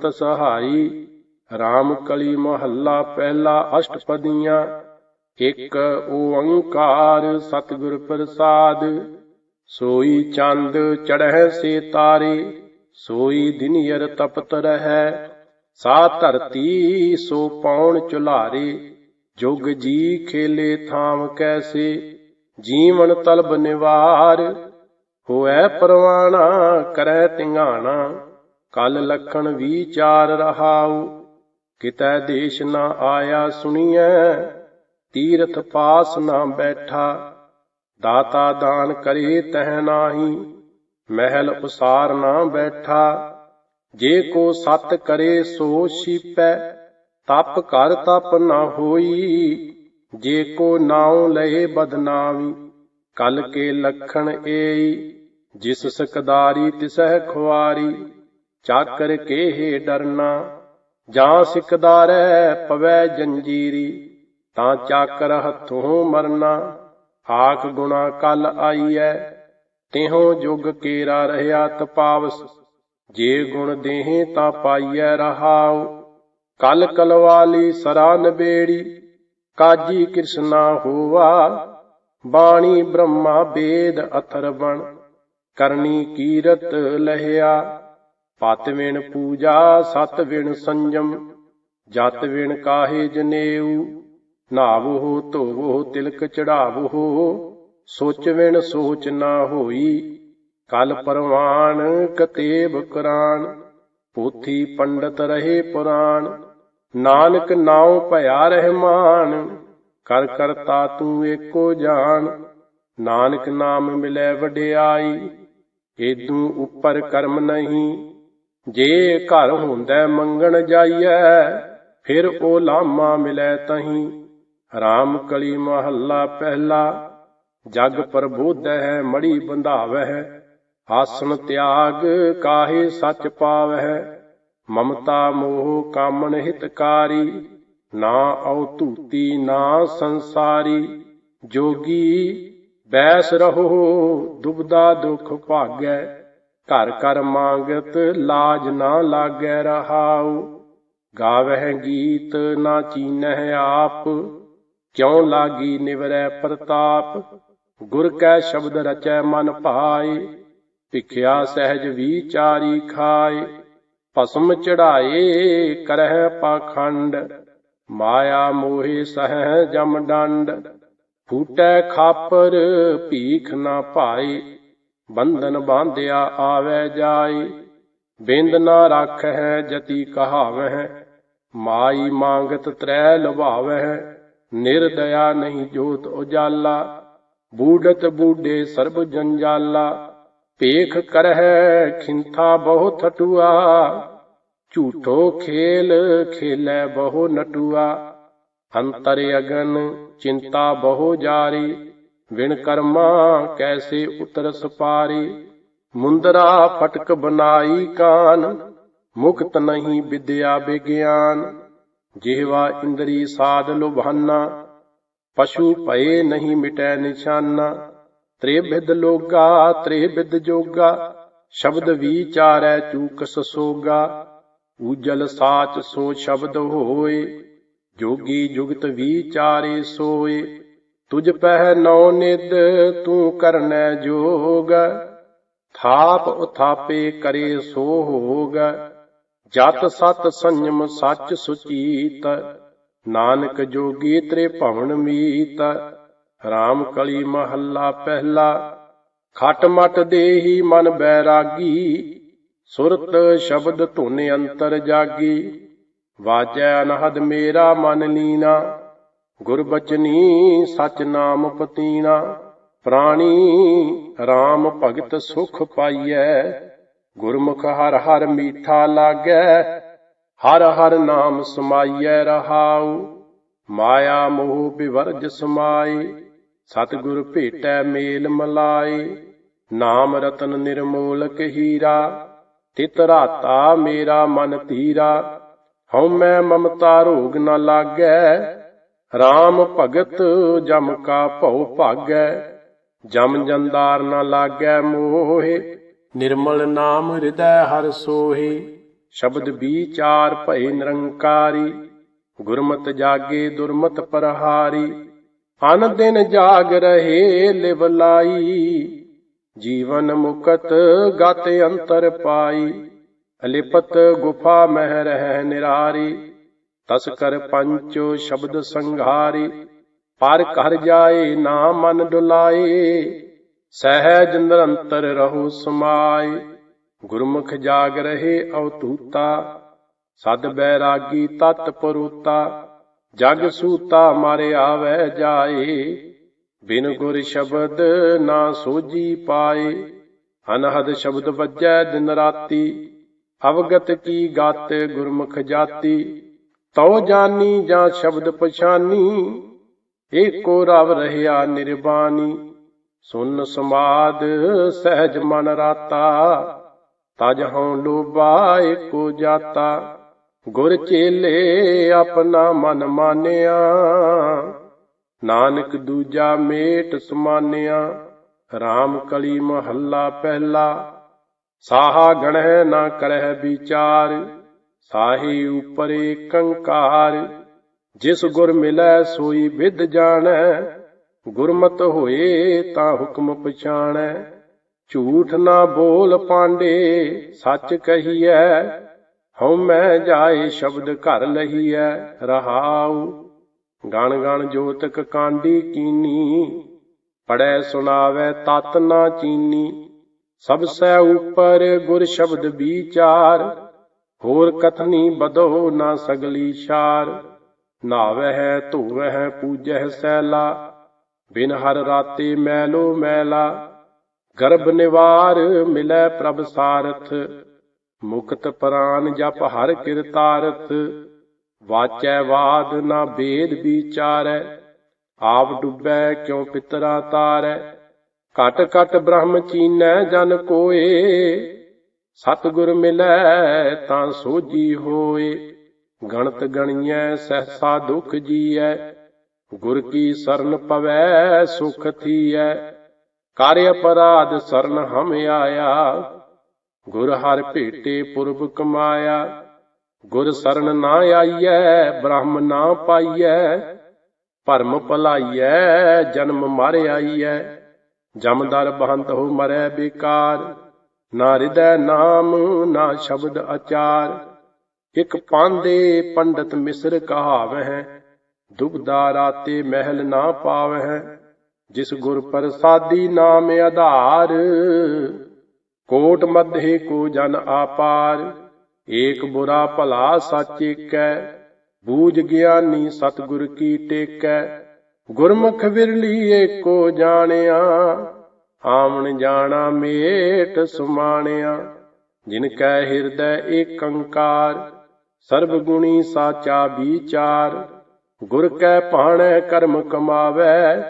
ਸੰਤ ਸਹਾਈ RAM ਕਲੀ ਮਹੱਲਾ ਪਹਿਲਾ ਅਸ਼ਟਪਦੀਆਂ, ਇੱਕ ਓੰਕਾਰ ਸਤਿਗੁਰ ਪ੍ਰਸਾਦ, ਸੋਈ ਚੰਦ ਚੜ੍ਹੈ ਸੇ ਤਾਰੇ, ਸੋਈ ਦਿਨਿਯਰ ਤਪਤ ਰਹੈ, ਸਾ ਧਰਤੀ ਸੋ ਪੌਣ ਚੁਲਾਰੇ, ਜੁਗ ਜੀ ਖੇਲੇ ਥਾਮ ਕੈਸੇ, ਜੀਵਨ ਤਲਬ ਨਿਵਾਰ, ਹੋਐ ਪਰਵਾਣਾ ਕਰੈ ਧਿਆਣਾ ਕਲ ਲਖਣ ਵਿਚਾਰ ਰਹਾਉ, ਕਿਤੈ ਦੇਸ਼ ਨਾ ਆਇਆ ਸੁਣੀਐ, ਤੀਰਥ ਪਾਸ ਨਾ ਬੈਠਾ, ਦਾਤਾ ਦਾਨ ਕਰੇ ਤਹਿ ਨਾਹੀ, ਮਹਿਲ ਉਸਾਰ ਨਾ ਬੈਠਾ, ਜੇ ਕੋ ਸਤ ਕਰੇ ਸੋ ਛੀਪੈ, ਤਪ ਕਰ ਤਪ ਨਾ ਹੋਈ, ਜੇ ਕੋ ਨਾਉ ਲਏ ਬਦਨਾਵੀ, ਕਲ ਕੇ ਲਖਣ ਏਈ, ਜਿਸ ਸਕਦਾਰੀ ਤਿਸਹਿ ਖੁਆਰੀ। ਚਾਕਰ ਕੇਹੇ ਡਰਨਾ? ਜਾਂ ਸਿਕਦਾਰੈ ਪਵੈ ਜੰਜੀਰੀ? ਤਾਂ ਚਾਕਰ ਹੱਥੋਂ ਮਰਨਾ। ਆਕ ਗੁਣਾ ਕਲ ਆਈਐ। ਤਿਹੋ ਜੁਗ ਕੇਰਾ ਰਹਿਆ ਤਪਾਵਸ। ਜੇ ਗੁਣ ਦੇਹੇ ਤਾਂ ਪਾਈਐ ਰਹਾਉ। ਕਲ ਕਲਵਾਲੀ ਸਰਾ ਨਬੇੜੀ। ਕਾਜੀ ਕ੍ਰਿਸ਼ਨਾ ਹੋਵਾ ਬਾਣੀ ਬ੍ਰਹਮਾ ਵੇਦ ਅਥਰ ਬਣ। ਕਰਨੀ ਕੀਰਤ ਲਹਿਆ। ਪਤ ਵਿਣ ਪੂਜਾ, ਸਤ ਵਿਣ ਸੰਜਮ, ਜਤ ਵਿਣ ਕਾਹੇ ਜਨੇਊ ਨਾਵੋ ਧੋਵੋ ਤਿਲਕ ਚੜਾਵੋ ਸੋਚ ਵਿਣ ਸੋਚ ਨਾ ਹੋਈ, ਕਲ ਪਰਵਾਨ ਕਤੇਬ ਕੁਰਾਨ, ਪੋਥੀ ਪੰਡਤ ਰਹੇ ਪੁਰਾਣ ਨਾਨਕ ਨਾਉ ਭਇਆ ਰਹਿਮਾਨ, ਕਰ ਕਰਤਾ ਤੂੰ ਏਕੋ ਜਾਣ ਨਾਨਕ ਨਾਮ ਮਿਲੇ ਵਡਿਆਈ, ਏਦੂ ਉੱਪਰ ਕਰਮ ਨਹੀਂ ਜੇ ਘਰ ਹੁੰਦਾ, ਮੰਗਣ ਜਾਈਐ, ਫਿਰ ਉਹ ਲਾਮਾ ਮਿਲੈ ਤਹੀਂ। ਰਾਮ ਕਲੀ ਮਹੱਲਾ ਪਹਿਲਾ, ਜਗ ਪ੍ਰਬੋਧੈ ਮੜੀ ਬੰਧਾਵਹਿ। ਆਸਨ ਤਿਆਗ ਕਾਹੇ ਸੱਚ ਪਾਵਹਿ? ਮਮਤਾ ਮੋਹ ਕਾਮਣ ਹਿਤਕਾਰੀ, ਨਾ ਔ ਧੂਤੀ, ਨਾ ਸੰਸਾਰੀ। ਜੋਗੀ ਬੈਸ ਰਹੋ, ਦੁਬਦਾ ਦੁਖ ਭਾਗੈ। ਘਰ ਘਰ ਮੰਗਤ ਲਾਜ ਨਾ ਲਾਗੈ ਰਹਾਉ। ਗਾਵਹਿ ਗੀਤ ਨਾ ਚੀਨਹਿ ਆਪ। ਕਿਉ ਲਾਗੀ ਨਿਵਰੈ ਪ੍ਰਤਾਪ? ਗੁਰ ਕੈ ਸ਼ਬਦ ਰਚੈ ਮਨ ਭਾਏ। ਭਿਖਿਆ ਸਹਿਜ ਵਿਚਾਰੀ ਖਾਏ। ਭਸਮ ਚੜਾਏ ਕਰਹਿ ਪਾਖੰਡ। ਮਾਇਆ ਮੋਹਿ ਸਹਿ ਜਮ ਡੰਡ। ਫੂਟੈ ਖਾਪਰ ਭੀਖ ਨਾ ਪਾਏ ਬੰਧਨ ਬਾਂਧਿਆ ਆਵੈ ਜਾਏ ਬਿੰਦ ਨਾ ਰੱਖੈ ਜਤੀ ਕਹਾਵਹਿ, ਮਾਈ ਮੰਗਤ ਤ੍ਰੈ ਲਭਾਵਹਿ, ਨਿਰਦਇਆ ਨਹੀਂ ਜੋਤ ਉਜਾਲਾ ਬੂਡਤ ਬੂਡੇ ਸਰਬ ਜੰਜਾਲਾ, ਭੇਖ ਕਰਹਿ ਖਿੰਥਾ ਬਹੁ ਥਟੂਆ, ਝੂਠੋ ਖੇਲ ਖੇਲੇ ਬਹੁ ਨਟੂਆ, ਅੰਤਰ ਅਗਨ ਚਿੰਤਾ ਬਹੁ ਜਾਰੀ ਵਿਣ ਕਰਮਾ ਕੈਸੇ ਉਤਰ ਸਪਾਰੀ ਮੁੰਦਰਾ ਫਟਕ ਬਨਾਈ ਕਾਨ, ਮੁਕਤ ਨਹੀਂ ਵਿਦਿਆ ਵਿਗਿਆਨ ਜਿਹਵਾ ਇੰਦਰੀ ਸਾਧ ਲੁਭਾਨਾ, ਪਸ਼ੂ ਭਏ ਨਹੀਂ ਮਿਟੈ ਨਿਸ਼ਾਨਾ। ਤ੍ਰਿਭਿਦ ਲੋਗਾ ਤ੍ਰਿਭਿਦ ਜੋਗਾ, ਸ਼ਬਦ ਵਿਚਾਰੈ ਚੂਕ ਸੋਗਾ। ਉਜਲ ਸਾਚ ਸੋ ਸ਼ਬਦ ਹੋਏ, ਜੋਗੀ ਜੁਗਤ ਵਿਚਾਰੇ ਸੋਏ। ਤੁਝ ਪਹਿ ਨੌ ਨਿਦ ਤੂੰ ਕਰਨੈ ਜੋਗ, ਥਾਪ ਉਥਾਪੇ ਕਰੇ ਸੋ ਹੋਗ, ਜਤ ਸਤ ਸੰਜਮ ਸੱਚ ਸੁਚੀਤ, ਨਾਨਕ ਜੋਗੀ ਤ੍ਰੇ ਭਵਨ ਮੀਤ RAM ਕਲੀ ਮਹੱਲਾ ਪਹਿਲਾ, ਖਟ ਮਟ ਦੇਹੀ ਮਨ ਬੈਰਾਗੀ, ਸੁਰਤ ਸ਼ਬਦ ਧੁਨ ਅੰਤਰ ਜਾਗੀ ਵਾਜੈ ਅਨਹਦ ਮੇਰਾ ਮਨ ਲੀਨਾ ਗੁਰਬਚਨੀ ਸਚ ਨਾਮ ਪਤੀਨਾ, ਪ੍ਰਾਣੀ RAM ਭਗਤ ਸੁਖ ਪਾਈਐ। ਗੁਰਮੁਖ ਹਰ ਹਰ ਮੀਠਾ ਲਾਗੈ, ਹਰ ਹਰ ਨਾਮ ਸਮਾਈਐ ਰਹਾਉ। ਮਾਇਆ ਮੋਹ ਬਿਵਰਜ ਸਮਾਈ ਸਤਿਗੁਰ ਭੇਟੈ ਮੇਲ ਮਲਾਈ ਨਾਮ ਰਤਨ ਨਿਰਮੋਲਕ ਹੀਰਾ, ਤਿਤ ਰਾਤਾ ਮੇਰਾ ਮਨ ਧੀਰਾ। ਹਉ ਮੈਂ ਮਮਤਾ ਰੋਗ ਨ ਲਾਗੈ RAM ਭਗਤ ਜਮ ਕਾ ਭਉ ਭਾਗੈ, ਜਮ ਜੰਦਾਰ ਨ ਲਾਗੈ ਮੋਹੇ, ਨਿਰਮਲ ਨਾਮ ਹਿਰਦੈ ਹਰ ਸੋਹੇ। ਸ਼ਬਦ ਵਿਚਾਰ ਭਏ ਨਿਰੰਕਾਰੀ, ਗੁਰਮਤ ਜਾਗੇ ਦੁਰਮਤ ਪਰਹਾਰੀ। ਅਨ ਦਿਨ ਜਾਗ ਰਹੇ ਲਿਵ ਲਾਈ, ਜੀਵਨ ਮੁਕਤ ਗਤ ਅੰਤਰ ਪਾਈ। ਅਲਿਪਤ ਗੁਫਾ ਮਹਿ ਰਹਿ ਨਿਰਾਰੀ। ਤਸ ਕਰ ਪੰਚੋ ਸ਼ਬਦ ਸੰਘਾਰੀ, ਪਰ ਘਰ ਜਾਏ ਨਾ ਮਨ ਡੁਲਾਏ, ਸਹਿਜ ਨਿਰੰਤਰ ਰਹੋ ਸਮਾਏ। ਗੁਰਮੁਖ ਜਾਗ ਰਹੇ ਅਵਤੂਤਾ ਸਦ ਬੈਰਾਗੀ ਤਤ ਪਰੂਤਾ, ਜਗ ਸੂਤਾ ਮਾਰੇ ਆਵੈ ਜਾਏ। ਬਿਨ ਗੁਰ ਸ਼ਬਦ ਨਾ ਸੋਜੀ ਪਾਏ, ਅਨਹਦ ਸ਼ਬਦ ਵੱਜੈ ਦਿਨ ਰਾਤੀ, ਅਵਗਤ ਕੀ ਗਾਤ ਗੁਰਮੁਖ ਜਾਤੀ। ਤਉ ਜਾਨੀ ਜਾਂ ਸ਼ਬਦ ਪਛਾਨੀ, ਏਕੋ ਰਵ ਰਹਿਆ ਨਿਰਬਾਣੀ ਸੁਨ ਸਮਾਦ ਸਹਿਜ ਮਨ ਰਾਤਾ, ਤਜ ਹਉ ਲੋਬਾ ਏਕੋ ਜਾਤਾ। ਗੁਰ ਚੇਲੇ ਆਪਣਾ ਮਨ ਮਾਨਿਆ, ਨਾਨਕ ਦੂਜਾ ਮੇਟ ਸਮਾਨਿਆ। RAM ਕਲੀ ਮਹੱਲਾ ਪਹਿਲਾ, ਸਾਹਾ ਗਣਹਿ ਨਾ ਕਰਹਿ ਵਿਚਾਰ। ਸਾਹੀ ਉਪਰੇ ਕੰਕਾਰ, ਜਿਸ ਗੁਰ ਮਿਲੈ ਸੋਈ ਵਿਦ ਜਾਣੈ, ਗੁਰਮਤ ਹੋਏ ਤਾਂ ਹੁਕਮ ਪਛਾਣੈ। ਝੂਠ ਨਾ ਬੋਲ ਪਾਂਡੇ, ਸੱਚ ਕਹੀਐ, ਹਉ ਮੈਂ ਜਾਏ ਸ਼ਬਦ ਘਰ ਲਹੀਐ, ਰਹਾਉ। ਗਣ ਗਣ ਜੋਤਕ ਕਾਂਡੀ ਕੀਨੀ, ਪੜੈ ਸੁਣਾਵੈ ਤਤ ਨਾ ਚੀਨੀ। ਸਭ ਸੈ ਉਪਰ ਗੁਰ ਸ਼ਬਦ ਵਿਚਾਰ ਹੋਰ ਕਥਨੀ ਬਦੋ ਨਾ ਸਗਲੀ ਸ਼ਾਰ ਨਾਵਹਿ, ਧੋਵਹਿ ਪੂਜੈ ਸੈਲਾ। ਬਿਨ ਹਰ ਰਾਤੇ ਮੈਲੋ ਮੈਲਾ। ਗਰਭ ਨਿਵਾਰ ਮਿਲੈ ਪ੍ਰਭ ਸਾਰਥ। ਮੁਕਤ ਪ੍ਰਾਨ ਜਪ ਹਰ ਕਿਰਤਾਰਥ ਵਾਚੈ ਵਾਦ ਨਾ ਬੇਦ ਵਿਚਾਰੈ। ਆਪ ਡੁੱਬੈ ਕਿਉ ਪਿਤਰਾ ਤਾਰੈ। ਘਟ ਘਟ ਬ੍ਰਹਮ ਚੀਨੈ ਜਨ ਕੋਏ। ਸਤਿਗੁਰ ਮਿਲੈ ਤਾਂ ਸੋਜੀ ਹੋਏ। ਗਣਤ ਗਣੀਐ, ਸਹਸਾ ਦੁਖ ਜੀਐ। ਗੁਰ ਕੀ ਸਰਨ ਪਵੈ, ਸੁਖ ਥੀਐ। ਕਰ ਅਪਰਾਧ ਸਰਨ ਹਮ ਆਇਆ। ਗੁਰ ਹਰ ਭੇਟੇ ਪੁਰਬ ਕਮਾਇਆ। ਗੁਰ ਸਰਨ ਨਾ ਆਈਐ, ਬ੍ਰਹਮ ਨਾ ਪਾਈਐ। ਭਰਮ ਭਲਾਈਐ, ਜਨਮ ਮਰ ਆਈਐ। ਜਮਦਰ ਬਹੰਤ ਹੋ ਮਰੈ ਬੇਕਾਰ। ਨਾ ਹਿਰਦੈ ਨਾਮ, ਨਾ ਸ਼ਬਦ ਆਚਾਰ ਇਕ ਪਾਂਦੇ ਪੰਡਤ ਮਿਸਰ ਕਹਾਵਹਿ, ਦੁਬਦਾ ਰਾਤੇ ਮਹਿਲ ਨਾ ਪਾਵਹਿ, ਜਿਸ ਗੁਰ ਪ੍ਰਸਾਦੀ ਨਾਮ ਆਧਾਰ। ਕੋਟ ਮਧੇ ਕੋ ਜਨ ਆਪਾਰ, ਏਕ ਬੁਰਾ ਭਲਾ ਸੱਚ ਏਕੈ, ਬੂਝ ਗਿਆਨੀ ਸਤਿਗੁਰ ਕੀ ਟੇਕੈ। ਗੁਰਮੁਖ ਵਿਰਲੀ ਏਕੋ ਜਾਣਿਆ ਆਵਣ ਜਾਣਾ ਮੇਟ ਸੁਮਾਣਿਆ, ਜਿਨ ਕੈ ਹਿਰਦੈ ਏਕੰਕਾਰ ਸਰਬ ਗੁਣੀ ਸਾਚਾ ਵਿਚਾਰ। ਗੁਰ ਕੈ ਭਾਣੈ ਕਰਮ ਕਮਾਵੈ,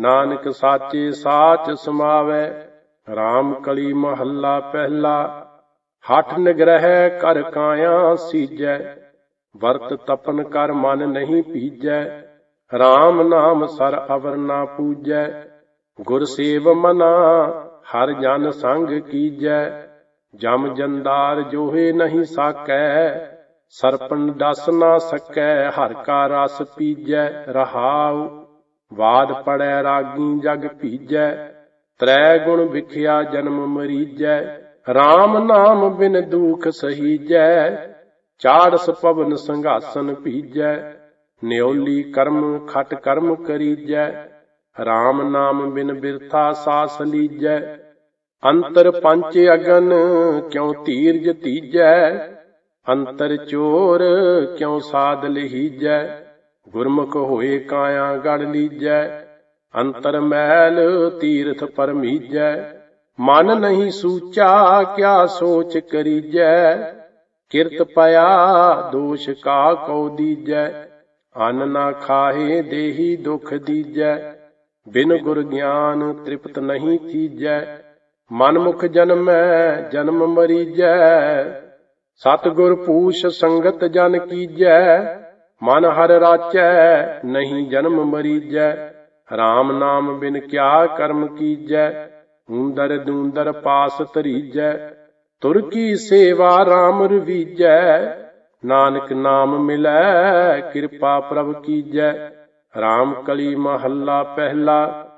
ਨਾਨਕ ਸਾਚੇ ਸਾਚ ਸਮਾਵੈ। RAM ਕਲੀ ਮਹੱਲਾ ਪਹਿਲਾ, ਹਠ ਨਿਗ੍ਰਹਿ ਕਰ ਕਾਇਆ ਸੀਜੈ। ਵਰਤ ਤਪਨ ਕਰ ਮਨ ਨਹੀਂ ਪੀਜੈ RAM ਨਾਮ ਸਰ ਅਵਰ ਨਾ ਪੂਜੈ। ਗੁਰ ਸੇਵ ਮਨਾ, ਹਰ ਜਨ ਸੰਗ ਕੀਜੈ, ਜਮ ਜੰਦਾਰ ਜੋਹੇ ਨਹੀਂ ਸਾਕੈ ਸਰਪਨ ਡਸ ਨਾ ਸਕੈ, ਹਰ ਕਾ ਰਸ ਪੀਜੈ, ਰਹਾਉ, ਵਾਦ ਪੜੈ ਰਾਗੀ ਜਗ ਭੀਜੈ, ਤ੍ਰੈ ਗੁਣ ਵਿਖਿਆ ਜਨਮ ਮਰੀਜੈ RAM ਨਾਮ ਬਿਨ ਦੁਖ ਸਹੀਜੈ, ਚਾੜਸ ਪਵਨ ਸੰਘਾਸਨ ਭੀਜੈ, ਨਿਉਲੀ ਕਰਮ ਖਟ ਕਰਮ ਕਰੀਜੈ RAM ਨਾਮ ਬਿਨ ਬਿਰਥਾ ਸਾਸ ਲੀਜੈ। ਅੰਤਰ ਪੰਚ ਅਗਨ ਕਿਉ ਧੀਰਜ ਤੀਜੈ? ਅੰਤਰ ਚੋਰ ਕਿਉ ਸਾਧ ਲਹੀਜੈ? ਗੁਰਮੁਖ ਹੋਏ ਕਾਇਆ ਗੜ ਲੀਜੈ। ਅੰਤਰ ਮੈਲ ਤੀਰਥ ਪਰਮੀਜੈ। ਮਨ ਨਹੀਂ ਸੂਚਾ ਕਿਆ ਸੋਚ ਕਰੀਜੈ। ਕਿਰਤ ਪਿਆ ਦੋਸ਼ ਕਾ ਕਉ ਦੀਜੈ। ਅਨ ਨਾ ਖਾਹੇ ਦੇਹੀ ਦੁਖ ਦੀਜੈ। ਬਿਨ ਗੁਰ ਗਿਆਨ ਤ੍ਰਿਪਤ ਨਹੀਂ ਕੀਜੈ ਮਨ ਮੁਖ ਜਨਮੈ, ਜਨਮ ਮਰੀਜੈ। ਸਤਿਗੁਰ ਪੂਛ ਸੰਗਤ ਜਨ ਕੀਜੈ, ਮਨ ਹਰ ਰਾਚੈ, ਨਹੀਂ ਜਨਮ ਮਰੀਜੈ। RAM ਨਾਮ ਬਿਨ ਕਿਆ ਕਰਮ ਕੀਜੈ, ਊਂਦਰ ਦੂੰਦਰ ਪਾਸ ਧਰੀਜੈ। ਤੁਰ ਕੀ ਸੇਵਾ RAM ਰਵੀਜੈ, ਨਾਨਕ ਨਾਮ ਮਿਲੈ, ਕਿਰਪਾ ਪ੍ਰਭ ਕੀਜੈ। RAM ਕਲੀ ਮਹੱਲਾ ਪਹਿਲਾ